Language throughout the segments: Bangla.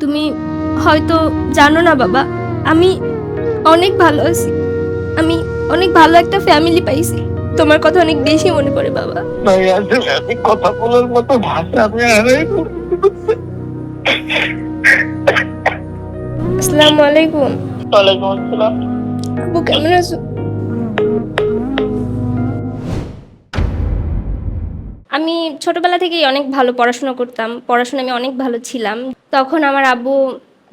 তুমি হয়তো জানো না বাবা আমি অনেক ভালো আছি। আমি অনেক ভালো একটা ফ্যামিলি পাইছি। তোমার কথা অনেক বেশি মনে পড়ে বাবা। আমি কথা বলার মতো ভাষা আমি আসসালামু আলাইকুম। ওয়ালাইকুম আসসালাম। আব্বু কেমন আছো? আমি ছোটবেলা থেকেই অনেক ভালো পড়াশোনা করতাম পড়াশোনা আমি অনেক ভালো ছিলাম। তখন আমার আব্বু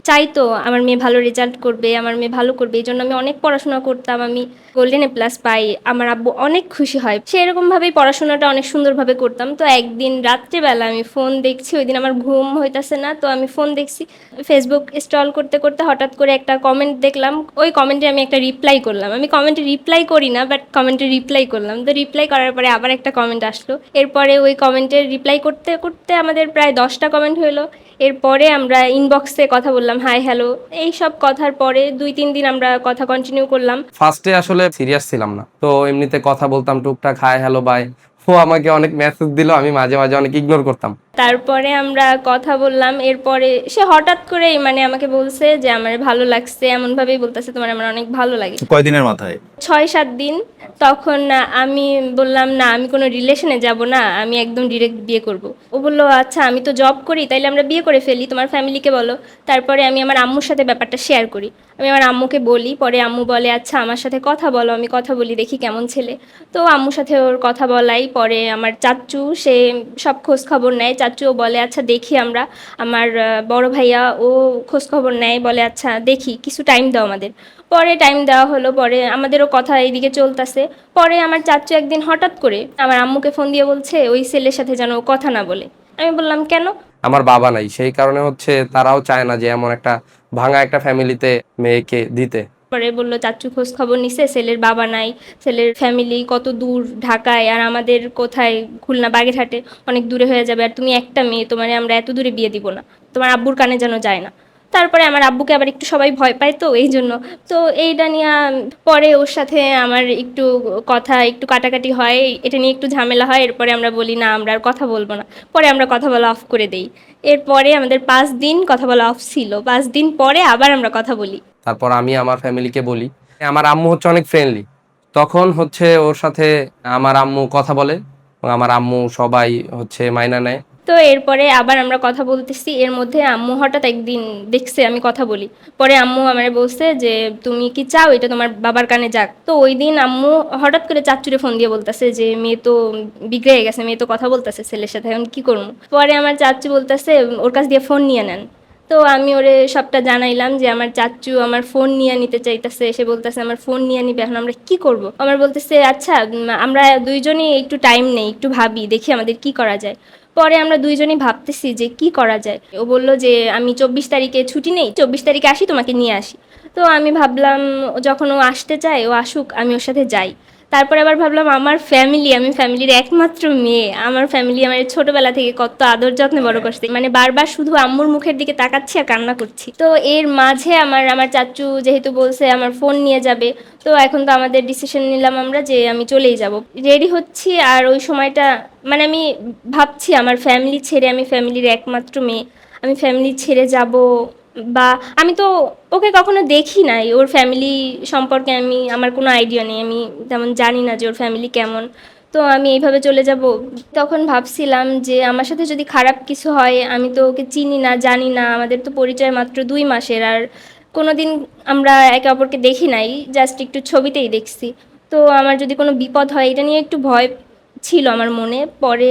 চাইতো, আমার মেয়ে ভালো রেজাল্ট করবে, আমার মেয়ে ভালো করবে, এই জন্য আমি অনেক পড়াশোনা করতাম, আমি গোল্ডেন এ প্লাস পাই, আমার আব্বু অনেক খুশি হয়। সেরকমভাবেই পড়াশোনাটা অনেক সুন্দরভাবে করতাম। তো একদিন রাত্রেবেলা আমি ফোন দেখছি ওই দিন আমার ঘুম হইতাছে না, তো আমি ফোন দেখছি ফেসবুক স্টল করতে করতে হঠাৎ করে একটা কমেন্ট দেখলাম, ওই কমেন্টে আমি একটা রিপ্লাই করলাম। আমি কমেন্টে রিপ্লাই করি না বাট কমেন্টে রিপ্লাই করলাম। তো রিপ্লাই করার পরে আবার একটা কমেন্ট আসলো। এরপরে ওই কমেন্টের রিপ্লাই করতে করতে আমাদের প্রায় দশটা কমেন্ট হলো এরপরে আমরা ইনবক্সে কথা বললাম হাই হ্যালো এই সব কথার পরে দুই, তিন দিন আমরা কথা কন্টিনিউ করলাম। ফার্স্টে আসলে সিরিয়াস ছিলাম না। তো এমনিতে কথা বলতাম টুকটাক হাই হ্যালো বাই ও আমাকে অনেক মেসেজ দিল, আমি মাঝে মাঝে অনেক ইগনোর করতাম। তারপরে আমরা কথা বললাম এরপরে সে হঠাৎ করেই মানে আমাকে বলছে যে আমার ভালো লাগছে এমনভাবেই বলতেছে তোমার আমার অনেক ভালো লাগে। কয়দিনের মাথায়? ছয় সাত দিন। তখন আমি বললাম না আমি কোনো রিলেশনে যাব না আমি একদম ডিরেক্ট বিয়ে করব। ও বলল আচ্ছা আমি তো জব করি তাইলে আমরা বিয়ে করে ফেলি তোমার ফ্যামিলিকে বলো। তারপরে আমি আমার আম্মুর সাথে ব্যাপারটা শেয়ার করি। আমি আমার আম্মুকে বলি পরে আম্মু বলে আচ্ছা আমার সাথে কথা বলো আমি কথা বলি দেখি কেমন ছেলে। তো আম্মুর সাথে ওর কথা বলাই পরে আমার চাচ্চু সে সব খোঁজ খবর নেয় চাচ্চুও বলে আচ্ছা দেখি আমরা। আমার বড় ভাইয়া ও খোঁজখবর নেয়, বলে আচ্ছা দেখি, কিছু টাইম দাও আমাদের। পরে টাইম দেওয়া হলো, পরে আমাদেরও কথা এইদিকে চলতেছে। পরে আমার চাচ্চু একদিন হঠাৎ করে আমার আম্মুকে ফোন দিয়ে বলছে, ওই ছেলের সাথে যেন কথা না বলে। আমি বললাম, কেন? আমার বাবা নাই, সেই কারণে হচ্ছে তারাও চায় না যে এমন একটা ভাঙা একটা ফ্যামিলিতে মেয়েকে দিতে। পরে, বলল, চাচু খোঁজ খবর নিছে? ছেলের বাবা নাই, ছেলের ফ্যামিলি কত দূর ঢাকায়, আর আমাদের কোথায়? খুলনা বাগেরহাটে অনেক দূরে হয়ে যাবে, আর তুমি একটা মেয়ে তোমার আমরা এত দূরে বিয়ে দিব না। তোমার আব্বুর কানে যেন যায় না। তারপরে আমার আব্বুকে আবার একটু সবাই ভয় পায় তো, এই জন্য। তো এইটা নিয়ে পরে ওর সাথে আমার একটু কথা, একটু কাটাকাটি হয়, এটা নিয়ে একটু ঝামেলা হয়। এরপরে আমরা বলি, না, আমরা আর কথা বলব না। পরে আমরা কথা বলা অফ করে দেই। এরপরে আমাদের পাঁচ দিন কথা বলা অফ ছিল। পাঁচ দিন পরে আবার আমরা কথা বলি। তারপর আমি আমার ফ্যামিলিকে বলি। আমার আম্মু হচ্ছে অনেক ফ্রেন্ডলি তখন হচ্ছে ওর সাথে আমার আম্মু কথা বলে আমার আম্মু সবাই হচ্ছে মাইনা নেয়। তো এরপরে আবার আমরা কথা বলতেছি। এর মধ্যে আম্মু হঠাৎ একদিন দেখছে আমি কথা বলি। পরে আম্মু আমার বলছে যে, তুমি কি চাও? এটা তোমার বাবার কানে যাক। তো ওই দিন আম্মু হঠাৎ করে চাচুরে ফোন দিয়ে বলতেছে যে, মেয়ে তো বিগড়ে গেছে, মেয়ে তো কথা বলতেছে ছেলের সাথে, এখন কি করব? পরে আমার চাচু বলতেছে, ওর কাছ দিয়ে ফোন নিয়ে নেন। তো আমি ওরে সবটা জানাইলাম যে আমার চাচু আমার ফোন নিয়ে নিতে চাইতেছে। এসে বলতেছে, আমার ফোন নিয়ে নিবে, এখন আমরা কি করব? আমার বলতেছে আচ্ছা আমরা দুইজনই একটু টাইম নেই, একটু ভাবি, দেখি আমাদের কি করা যায়। পরে আমরা দুইজনই ভাবতেছি যে কি করা যায়। ও বলল যে, আমি চব্বিশ তারিখে ছুটি নেই, চব্বিশ তারিখে আসি, তোমাকে নিয়ে আসি। তো আমি ভাবলাম, যখন ও আসতে চায়, ও আসুক, আমি ওর সাথে যাই। তারপরে আবার ভাবলাম আমার ফ্যামিলি আমি ফ্যামিলির একমাত্র মেয়ে। আমার ফ্যামিলি আমার ছোটবেলা থেকে কত আদর যত্নে বড় করছে। মানে বারবার শুধু আম্মুর মুখের দিকে তাকাচ্ছি আর কান্না করছি। তো এর মাঝে আমার আমার চাচু যেহেতু বলছে আমার ফোন নিয়ে যাবে তো এখন তো আমাদের ডিসিশন নিলাম আমরা যে আমি চলেই যাব। রেডি হচ্ছি আর ওই সময়টা মানে আমি ভাবছি আমার ফ্যামিলি ছেড়ে আমি ফ্যামিলির একমাত্র মেয়ে। আমি ফ্যামিলি ছেড়ে যাব বা আমি তো ওকে কখনো দেখি নাই, ওর ফ্যামিলি সম্পর্কে আমি, আমার কোনো আইডিয়া নেই, আমি তেমন জানি না যে ওর ফ্যামিলি কেমন। তো আমি এইভাবে চলে যাব। তখন ভাবছিলাম যে আমার সাথে যদি খারাপ কিছু হয়, আমি তো ওকে চিনি না, জানি না, আমাদের তো পরিচয় মাত্র দুই মাসের, আর কোনো দিন আমরা একে অপরকে দেখি নাই জাস্ট একটু ছবিতেই দেখছি। তো আমার যদি কোনো বিপদ হয়, এটা নিয়ে একটু ভয় ছিল আমার মনে। পরে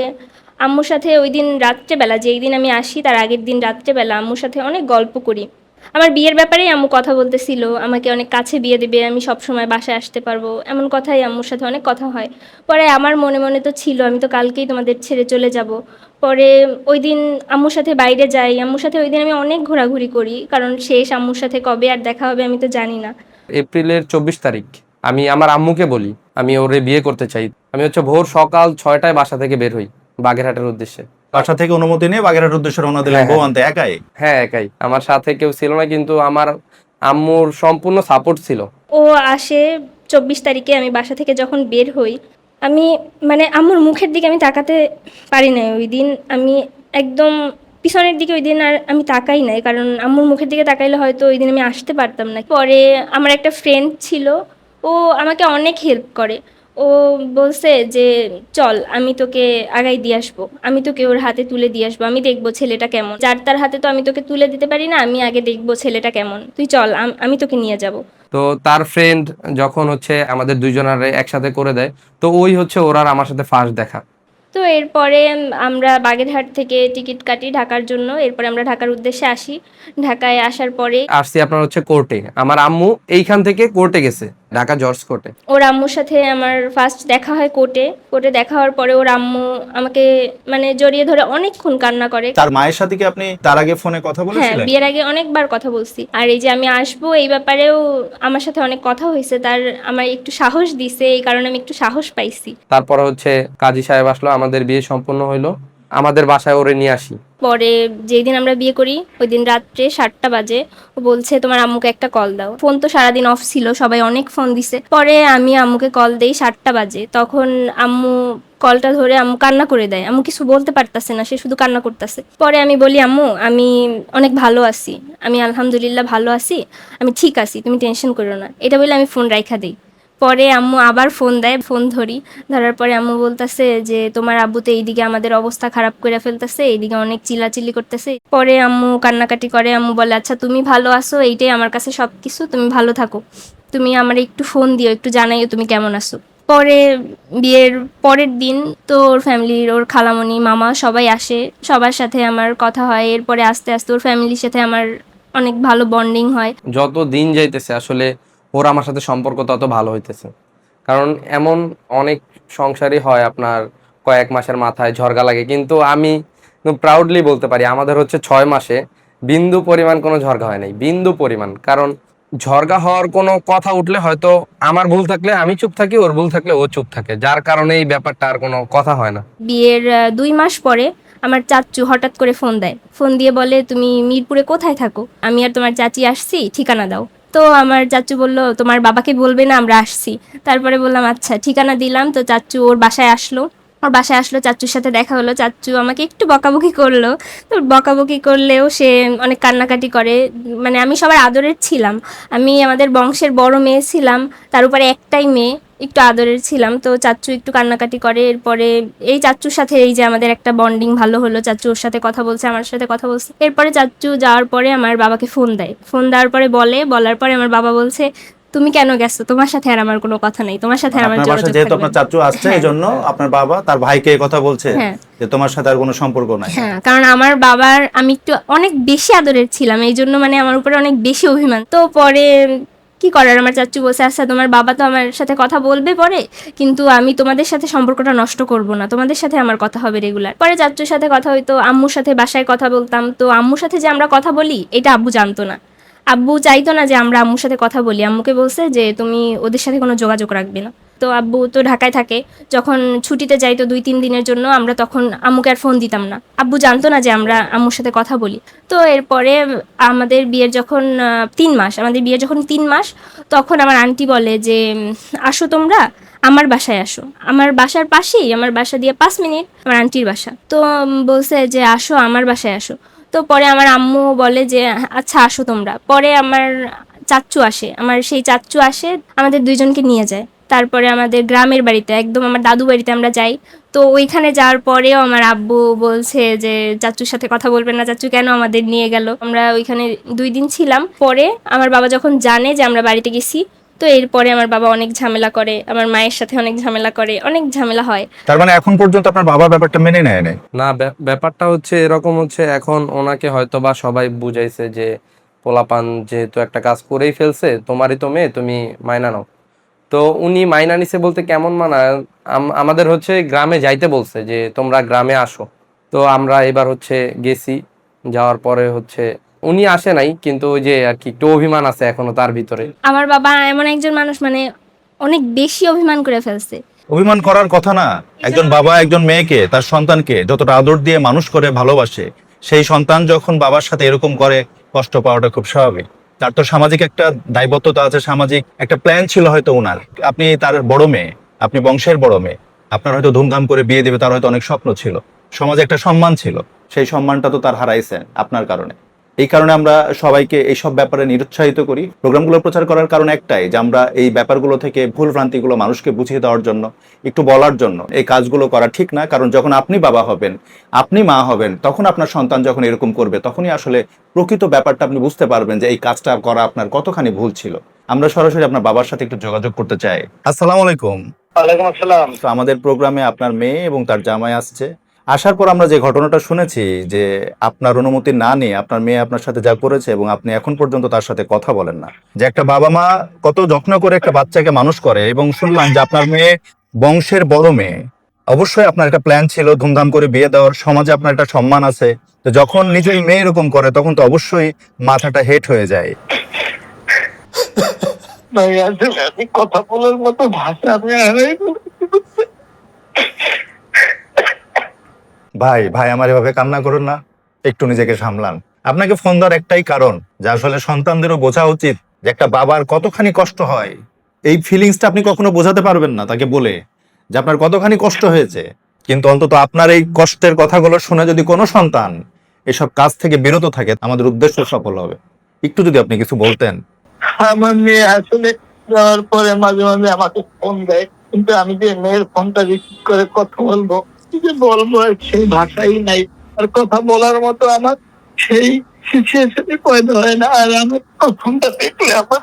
আম্মুর সাথে ওই দিন রাত্রেবেলা, যেই দিন আমি আসি তার আগের দিন রাত্রেবেলা আম্মুর সাথে অনেক গল্প করি। আমার বিয়ের ব্যাপারেই আম্মু কথা বলতেছিল, আমাকে অনেক কাছে বিয়ে দেবে, আমি সব সময় বাসায় আসতে পারব, এমন কথাই আম্মুর সাথে অনেক কথা হয়। পরে আমার মনে মনে তো ছিল, আমি তো কালকেই তোমাদের ছেড়ে চলে যাব। পরে ওই দিন আম্মুর সাথে বাইরে যাই, আম্মুর সাথে ওই দিন আমি অনেক ঘোরাঘুরি করি, কারণ শেষ আম্মুর সাথে কবে আর দেখা হবে আমি তো জানি না। এপ্রিলের চব্বিশ তারিখ, আমি আমার আম্মুকে বলি, আমি ওরে বিয়ে করতে চাই। আমি হচ্ছে ভোর সকাল ছয়টায় বাসা থেকে বের হই। বাগেরহাটের উদ্দেশ্যে। বাসা থেকে অনুমতি নিয়ে বাগেরহাট উদ্দেশ্যে রওনা দিলেন? হ্যাঁ, বউ হ্যাঁ। আনতে একাই? হ্যাঁ একাই। আমার সাথে কেউ ছিল না কিন্তু আমার আম্মুর সম্পূর্ণ সাপোর্ট ছিল। ও আসে চব্বিশ তারিখে আমি বাসা থেকে যখন বের হই আমি মানে আম্মুর মুখের দিকে আমি তাকাতে পারি না ওই দিন। আমি একদম পিছনের দিকে ওই দিন আর আমি তাকাই নাই কারণ আম্মুর মুখের দিকে তাকাইলে হয়তো ওই দিন আমি আসতে পারতাম না। পরে আমার একটা ফ্রেন্ড ছিল ও আমাকে অনেক হেল্প করে। ও বলছে যে চল আমি তোকে আগাই দিয়ে আসব। আমি তোকে ওর হাতে তুলে দিয়ে আসব। আমি দেখব ছেলেটা কেমন। যার তার হাতে তো আমি তোকে তুলে দিতে পারি না আমি আগে দেখব ছেলেটা কেমন। তুই চল আমি তোকে নিয়ে যাব। তো তার ফ্রেন্ড যখন হচ্ছে আমাদের দুইজনের একসাথে করে দেয় তো ওই হচ্ছে ওর আর আমার সাথে ফার্স্ট দেখা। তো এরপরে আমরা বাগেরহাট থেকে টিকিট কাটি ঢাকার জন্য। এরপরে আমরা ঢাকার উদ্দেশ্যে আসি। ঢাকায় আসার পরে আসছি আপনার হচ্ছে কোর্টে আমার আম্মু এইখান থেকে কোর্টে গেছে। ঢাকা জর্জ কোর্টে। ওর আম্মুর সাথে আমার ফার্স্ট দেখা হয় কোর্টে। কোর্টে দেখা হওয়ার পরে ওর আম্মু আমাকে মানে জড়িয়ে ধরে অনেকক্ষণ কান্না করে। তার মায়ের সাথে কি আপনি তার আগে ফোনে কথা হ্যাঁ বলেছিলেন? বিয়ের আগে অনেকবার কথা বলছি। আর এই যে আমি আসব এই ব্যাপারেও আমার সাথে অনেক কথা হয়েছে। তার আমার একটু সাহস দিছে এই কারণে আমি একটু সাহস পাইছি। তারপর হচ্ছে কাজী সাহেব আসলো আমাদের বিয়ে সম্পন্ন হইল। আমাদের বাসায় ওরে নিয়ে আসি। পরে যেই দিন আমরা বিয়ে করি ওই দিন রাত্রে সাতটা বাজে, ও বলছে, তোমার আম্মুকে একটা কল দাও। ফোন তো সারাদিন অফ ছিল, সবাই অনেক ফোন দিছে। পরে আমি আম্মুকে কল দেই সাতটা বাজে। তখন আম্মু কলটা ধরে আম্মু কান্না করে দেয়। আম্মু কিছু বলতে পারতাছে না, সে শুধু কান্না করতেছে। পরে আমি বলি, আম্মু, আমি অনেক ভালো আছি। আমি আলহামদুলিল্লাহ ভালো আছি। আমি ঠিক আছি, তুমি টেনশন করো না। এটা বলে আমি ফোন রাইখা দিই। পরে আম্মু আবার ফোন দেয় ফোন ধরি। ধরার পরে আম্মু বলতেছে যে, তোমার আব্বু তো এইদিকে আমাদের অবস্থা খারাপ করে ফেলতেছে, এইদিকে অনেক চিলাচিলি করতেছে। পরে আম্মু কান্নাকাটি করে, আম্মু বলে আচ্ছা তুমি ভালো আছো? এইটাই আমার কাছে সব কিছু তুমি ভালো থাকো। তুমি আমার একটু ফোন দিও, একটু জানাইও তুমি কেমন আছো? পরে বিয়ের পরের দিন তো ওর ফ্যামিলির ওর খালামণি, মামা সবাই আসে। সবার সাথে আমার কথা হয়, এরপরে আস্তে আস্তে ওর ফ্যামিলির সাথে আমার অনেক ভালো বন্ডিং হয়। যত দিন যাইতেছে, আসলে ওর আমার সাথে সম্পর্ক তত ভালো হইতেছে। কারণ এমন অনেক সংসারই হয় আপনার কয়েক মাসের মাথায় ঝরগা লাগে। কিন্তু আমি প্রাউডলি বলতে পারি, আমাদের হচ্ছে ছয় মাসে বিন্দু পরিমাণ কোনো ঝরগা হয় নাই। বিন্দু পরিমাণ। কারণ ঝরগা হওয়ার কোনো কথা উঠলে হয়তো আমার ভুল থাকলে আমি চুপ থাকি, ওর ভুল থাকলে ও চুপ থাকে। যার কারণে এই ব্যাপারটা আর কোনো কথা হয় না। বিয়ের দুই মাস পরে আমার চাচু হঠাৎ করে ফোন দেয়। ফোন দিয়ে বলে, তুমি মিরপুরে কোথায় থাকো? আমি আর তোমার চাচি আসছি, ঠিকানা দাও। তো আমার চাচু বলল, তোমার বাবাকে বলবে না, আমরা আসছি। তারপরে বললাম আচ্ছা ঠিকানা দিলাম। তো চাচু ওর বাসায় আসলো। ওর বাসায় আসলো, চাচুর সাথে দেখা হলো। চাচু আমাকে একটু বকাবকি করল। তো বকাবকি করলেও সে অনেক কান্নাকাটি করে। মানে আমি সবার আদরের ছিলাম। আমি আমাদের বংশের বড় মেয়ে ছিলাম। তার উপরে একটাই মেয়ে। একটু আদরের ছিলাম তো চাচ্চু একটু কান্নাকাটি করে। এরপরে এই চাচ্চুর সাথে এই যে আমাদের একটা বন্ডিং ভালো হলো চাচ্চু ওর সাথে কথা বলছে আমার সাথে কথা বলছে। এরপরে চাচ্চু যাওয়ার পরে আমার বাবাকে ফোন দেয়। ফোন দেওয়ার পরে বলে বলার পরে আমার বাবা বলছে তুমি কেন গেছো? তোমার সাথে আর আমার কোনো কথা নেই। তোমার সাথে আর আমার যোগাযোগ যেহেতু আপনার চাচু আসছে হ্যাঁ। এই জন্য আপনার বাবা তার ভাইকে এই কথা বলছে হ্যাঁ। যে তোমার সাথে আর কোনো সম্পর্ক নাই। হ্যাঁ কারণ আমার বাবার আমি একটু অনেক বেশি আদরের ছিলাম এই জন্য মানে আমার উপরে অনেক বেশি অভিমান। তো পরে কি করার? আমার চাচু বলছে আচ্ছা তোমার বাবা তো আমার সাথে কথা বলবে পরে, কিন্তু আমি তোমাদের সাথে সম্পর্কটা নষ্ট করব না। তোমাদের সাথে আমার কথা হবে রেগুলার পরে চাচুর সাথে কথা হইতো, আম্মুর সাথে বাসায় কথা বলতাম। তো আম্মুর সাথে যে আমরা কথা বলি, এটা আব্বু জানতো না। আব্বু চাইতো না যে আমরা আম্মুর সাথে কথা বলি। আম্মুকে বলছে যে, তুমি ওদের সাথে কোনো যোগাযোগ রাখবে না। তো আব্বু তো ঢাকায় থাকে, যখন ছুটিতে যাই তো দুই তিন দিনের জন্য আমরা তখন আম্মুকে আর ফোন দিতাম না। আব্বু জানতো না যে আমরা আম্মুর সাথে কথা বলি। তো এরপরে আমাদের বিয়ের যখন তিন মাস, আমাদের বিয়ে যখন তিন মাস, তখন আমার আন্টি বলে যে আসো তোমরা, আমার বাসায় আসো। আমার বাসার পাশেই, আমার বাসা দিয়ে পাঁচ মিনিট আমার আন্টির বাসা। তো বলছে যে, আসো, আমার বাসায় আসো। তো পরে আমার আম্মু বলে যে আচ্ছা আসো তোমরা। পরে আমার চাচ্চু আসে, আমার সেই চাচ্চু আসে, আমাদের দুইজনকে নিয়ে যায়। তারপরে আমাদের গ্রামের বাড়িতে একদম আমার দাদু বাড়িতে আমরা যাই। তো ওইখানে যাওয়ার পরেও আমার আব্বু বলছে যে চাচুর সাথে কথা বলবেন না চাচু কেন আমাদের নিয়ে গেল? আমরা ওইখানে দুই দিন ছিলাম। পরে আমার বাবা যখন জানে যে আমরা বাড়িতে গেছি তো এরপরে আমার বাবা অনেক ঝামেলা করে আমার মায়ের সাথে অনেক ঝামেলা করে অনেক ঝামেলা হয়। তার মানে এখন পর্যন্ত আপনার বাবা ব্যাপারটা মেনে নেয় নাই? না ব্যা- ব্যাপারটা হচ্ছে এরকম হচ্ছে এখন ওনাকে হয়তো বা সবাই বুঝাইছে যে পোলাপান যেহেতু একটা কাজ করেই ফেলছে তোমারই তো মেয়ে তুমি মায়না নাও। তো উনি মাইনা নিছে বলতে কেমন মানা? আমাদের হচ্ছে গ্রামে যাইতে বলছে যে তোমরা গ্রামে আসো। তো আমরা এবার হচ্ছে গেছি যাওয়ার পরে হচ্ছে উনি আসে নাই কিন্তু ওই যে আর কি একটু অভিমান আছে এখনও তার ভিতরে। আমার বাবা এমন একজন মানুষ মানে অনেক বেশি অভিমান করে ফেলছে। অভিমান করার কথা না। একজন বাবা একজন মেয়েকে তার সন্তানকে যতটা আদর দিয়ে মানুষ করে ভালোবাসে সেই সন্তান যখন বাবার সাথে এরকম করে কষ্ট পাওয়াটা খুব স্বাভাবিক। তার তো সামাজিক একটা দায়বদ্ধতা আছে, সামাজিক একটা প্ল্যান ছিল হয়তো ওনার আপনি তার বড় মেয়ে, আপনি বংশের বড় মেয়ে, আপনার হয়তো ধুমধাম করে বিয়ে দেবে, তার হয়তো অনেক স্বপ্ন ছিল। সমাজে একটা সম্মান ছিল, সেই সম্মানটা তো তার হারাইছে আপনার কারণে। এই কারণে আমরা সবাইকে এইসব ব্যাপারে নিরুৎসাহিত করি। প্রোগ্রামগুলো প্রচার করার কারণ একটাই যে আমরা এই ব্যাপারগুলো থেকে ভুল ভ্রান্তিগুলো মানুষকে বুঝিয়ে দেওয়ার জন্য একটু বলার জন্য। এই কাজগুলো করা ঠিক না কারণ যখন আপনি বাবা হবেন আপনি মা হবেন তখন আপনার সন্তান যখন এরকম করবে তখনই আসলে প্রকৃত ব্যাপারটা আপনি বুঝতে পারবেন যে এই কাজটা করা আপনার কতখানি ভুল ছিল। আমরা সরাসরি আপনার বাবার সাথে একটু যোগাযোগ করতে চাই। আসসালামু আলাইকুম। ওয়ালাইকুম আসসালাম। আমাদের প্রোগ্রামে আপনার মেয়ে এবং তার জামাই আসছে। আসার পর আমরা যে ঘটনাটা শুনেছি যে আপনার অনুমতি না নিয়ে আপনার মেয়ে আপনার সাথে যা করেছে এবং আপনি এখন পর্যন্ত তার সাথে কথা বলেন না। যে একটা বাবা মা কত যত্ন করে একটা বাচ্চাকে মানুষ করে এবং শুনলাম যে আপনার মেয়ে বংশের বড় মেয়ে। অবশ্যই আপনার একটা প্ল্যান ছিল ধুমধাম করে বিয়ে দেওয়ার, সমাজে আপনার একটা সম্মান আছে। তো যখন নিজের মেয়ে এরকম করে, তখন তো অবশ্যই মাথাটা হেট হয়ে যায়। কথা বলার মতো ভাষা। ভাই ভাই, আমার এভাবে কান্না করুন না। একটু নিজেকে সামলান। আপনাকে ফোন দেওয়ার একটাই কারণ, যে আসলে সন্তানদেরও বোঝা উচিত যে একটা বাবার কতখানি কষ্ট হয়। এই ফিলিংসটা আপনি কখনো বোঝাতে পারবেন না তাকে বলে, যে আপনার কতখানি কষ্ট হয়েছে। কিন্তু অন্তত আপনার এই কষ্টের কথাগুলো শুনে যদি কোনো সন্তান এসব কাজ থেকে বিরত থাকে, আমাদের উদ্দেশ্য সফল হবে। একটু যদি আপনি কিছু বলতেন। আমার মেয়ে আসলে পরে মাঝে মাঝে আমাকে ফোন দেয়, কিন্তু আমি যে মেয়ের ফোনটা রিসিভ করে কথা বলব কি যে বলব? আর সেই ভাষাই নাই। আর কথা বলার মতো আমার সেই সিচুয়েশনে পয়দা হয় না। আর আমার ফোনটা দেখলে আমার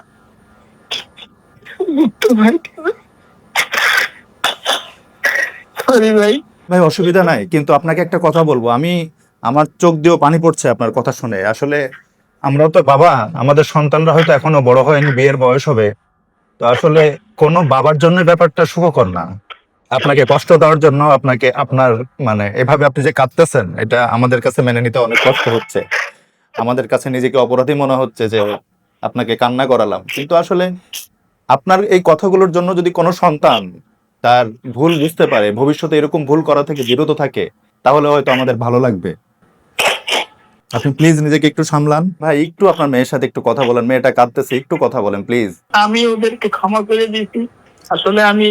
ভাই। অসুবিধা নাই, কিন্তু আপনাকে একটা কথা বলব। আমি, আমার চোখ দিয়েও পানি পড়ছে আপনার কথা শুনে। আসলে আমরাও তো বাবা, আমাদের সন্তানরা হয়তো এখনও বড় হয়নি, বিয়ের বয়স হবে। তো আসলে কোনো বাবার জন্য ব্যাপারটা সুখকর না। আপনাকে কষ্ট দেওয়ার জন্য আপনাকে আপনার মানে এভাবে আপনি যে কাঁদতেছেন, এটা আমাদের কাছে মেনে নিতে অনেক কষ্ট হচ্ছে। আমাদের কাছে নিজেকে অপরাধী মনে হচ্ছে যে আপনাকে কান্না করালাম। কিন্তু আসলে আপনার এই কথাগুলোর জন্য যদি কোনো সন্তান তার ভুল বুঝতে পারে, ভবিষ্যতে এরকম ভুল করা থেকে বিরত থাকে, তাহলে হয়তো আমাদের ভালো লাগবে। আপনি প্লিজ নিজেকে একটু সামলান। ভাই, একটু আপনার মেয়ের সাথে একটু কথা বলেন। মেয়েটা কাঁদতেছে, একটু কথা বলেন, প্লিজ। আমি ওদেরকে ক্ষমা করে দিয়েছি। আসলে আমি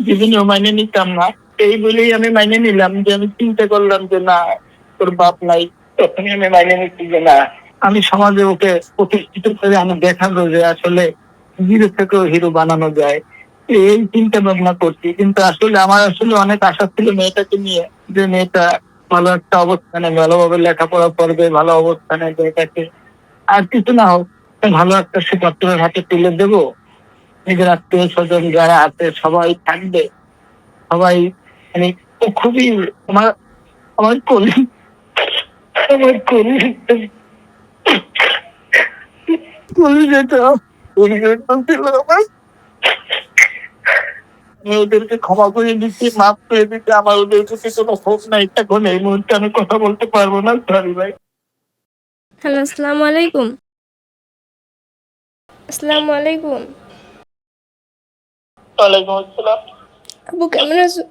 বিভিন্ন মাইনে নিতাম না। এই বলেই আমি মাইনে নিলাম যে, আমি চিন্তা করলাম যে, না, তোর বাপ নাই। তখনই আমি মাইনে নিচ্ছি যে, না, আমি সমাজে ওকে প্রতিষ্ঠিত করে আমি দেখাবো যে, আসলে জিরো থেকেও হিরো বানানো যায়। এই চিন্তা ভাবনা করছি। কিন্তু আসলে আমার আসলে অনেক আশা ছিল মেয়েটাকে নিয়ে যে, মেয়েটা ভালো একটা অবস্থানে, ভালোভাবে লেখাপড়া করবে, ভালো অবস্থানে মেয়েটাকে আর কিছু না হোক, ভালো একটা সুপাত্রের হাতে তুলে দেবো। নিজের আত্মীয় স্বজন যারা আছে, সবাই থাকবে। সবাই মানে খুবই আমার আমার কলি আমার কলি কলি যেটা আমি ওদেরকে ক্ষমা করে দিচ্ছি করে আমার ওদের কোনো নাই আমি কথা বলতে পারব না আসসালামু আলাইকুম। আসসালামু আলাইকুম। ওয়ালাইকুম আসসালাম। আবু কেমন আছো?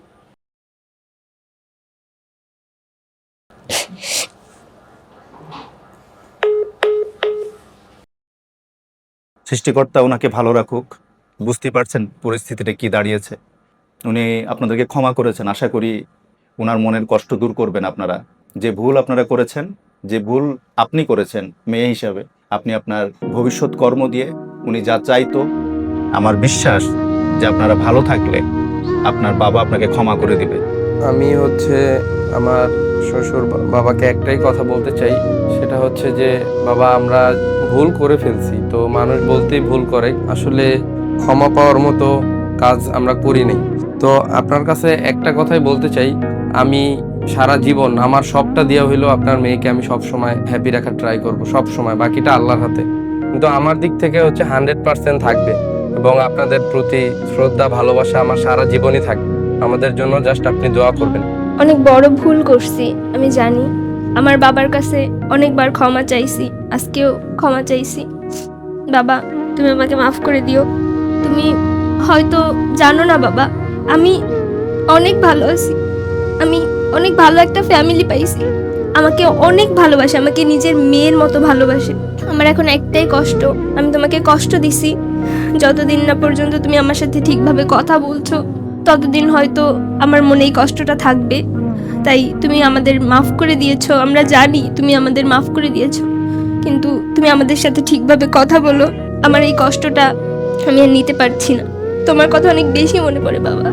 সৃষ্টিকর্তা ওনাকে ভালো রাখুক। বুঝতে পারছেন পরিস্থিতিটা কি দাঁড়িয়েছে। উনি আপনাদেরকে ক্ষমা করেছেন। আশা করি ওনার মনের কষ্ট দূর করবেন আপনারা। যে ভুল আপনারা করেছেন যে ভুল আপনি করেছেন মেয়ে হিসাবে আপনি আপনার ভবিষ্যৎ কর্ম দিয়ে উনি যা চাইতো আমার বিশ্বাস যে আপনারা ভালো থাকলে আপনার বাবা আপনাকে ক্ষমা করে দিবে। আমি হচ্ছে আমার শ্বশুর বাবাকে একটাই কথা বলতে চাই, সেটা হচ্ছে যে, বাবা, আমরা ভুল করে ফেলছি, তো মানুষ বলতেই ভুল করে। আসলে ক্ষমা পাওয়ার মতো কাজ আমরা করি নাই। তো আপনার কাছে একটা কথাই বলতে চাই, আমি সারা জীবন আমার সবটা দেওয়া হইল আপনার মেয়েকে আমি সব সময় হ্যাপি রাখার ট্রাই করব সব সময় বাকিটা আল্লাহর হাতে। কিন্তু আমার দিক থেকে হচ্ছে হান্ড্রেড পার্সেন্ট থাকবে। এবং আপনাদের প্রতি শ্রদ্ধা, ভালোবাসা আমার সারা জীবনই থাকবে আমাদের জন্য জাস্ট আপনি দোয়া করবেন। অনেক বড় ভুল করছি, আমি জানি। আমার বাবার কাছে অনেকবার ক্ষমা চাইছি, আজকেও ক্ষমা চাইছি। বাবা, তুমি আমাকে মাফ করে দিও। তুমি হয়তো জানো না বাবা, আমি অনেক ভালো আছি। আমি অনেক ভালো একটা ফ্যামিলি পাইছি। আমাকে অনেক ভালোবাসে, আমাকে নিজের মেয়ের মতো ভালোবাসে। আমার এখন একটাই কষ্ট, আমি তোমাকে কষ্ট দিছি। যতদিন না পর্যন্ত তুমি আমার সাথে ঠিকভাবে কথা বলছো, ততদিন হয়তো আমার মনে এই কষ্টটা থাকবে। তাই তুমি আমাদের মাফ করে দিয়েছ, আমরা জানি তুমি আমাদের মাফ করে দিয়েছ, কিন্তু তুমি আমাদের সাথে ঠিকভাবে কথা বলো, আমার এই কষ্টটা আমি আর নিতে পারছি না। তোমার কথা অনেক বেশি মনে পড়ে, বাবা।